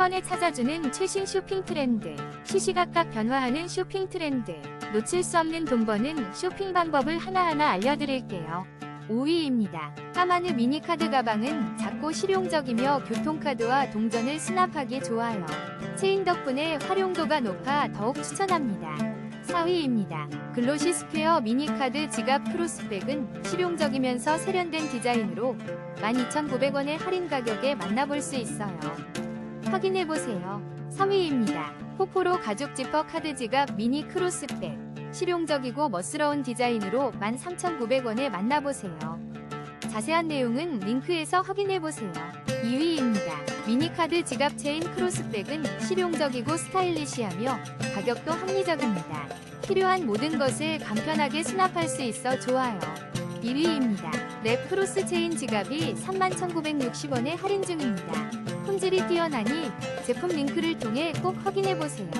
번에 찾아주는 최신 쇼핑 트렌드. 시시각각 변화하는 쇼핑 트렌드. 놓칠 수 없는 돈 버는 쇼핑 방법을 하나하나 알려드릴게요. 5위입니다. 까마느 미니카드 가방은 작고 실용적이며 교통카드와 동전을 수납하기 좋아요. 체인 덕분에 활용도가 높아 더욱 추천합니다. 4위입니다. 글로시 스퀘어 미니카드 지갑 크로스백은 실용적이면서 세련된 디자인으로 12,900원의 할인 가격에 만나볼 수 있어요. 확인해보세요. 3위입니다. 포포로 가죽 지퍼 카드 지갑 미니 크로스백. 실용적이고 멋스러운 디자인으로 13,900원에 만나보세요. 자세한 내용은 링크에서 확인해보세요. 2위입니다. 미니카드 지갑 체인 크로스백은 실용적이고 스타일리시하며 가격도 합리적입니다. 필요한 모든 것을 간편하게 수납할 수 있어 좋아요. 1위입니다. 랩 크로스 체인 지갑이 31,960원에 할인 중입니다. 품질이 뛰어나니 제품 링크를 통해 꼭 확인해보세요.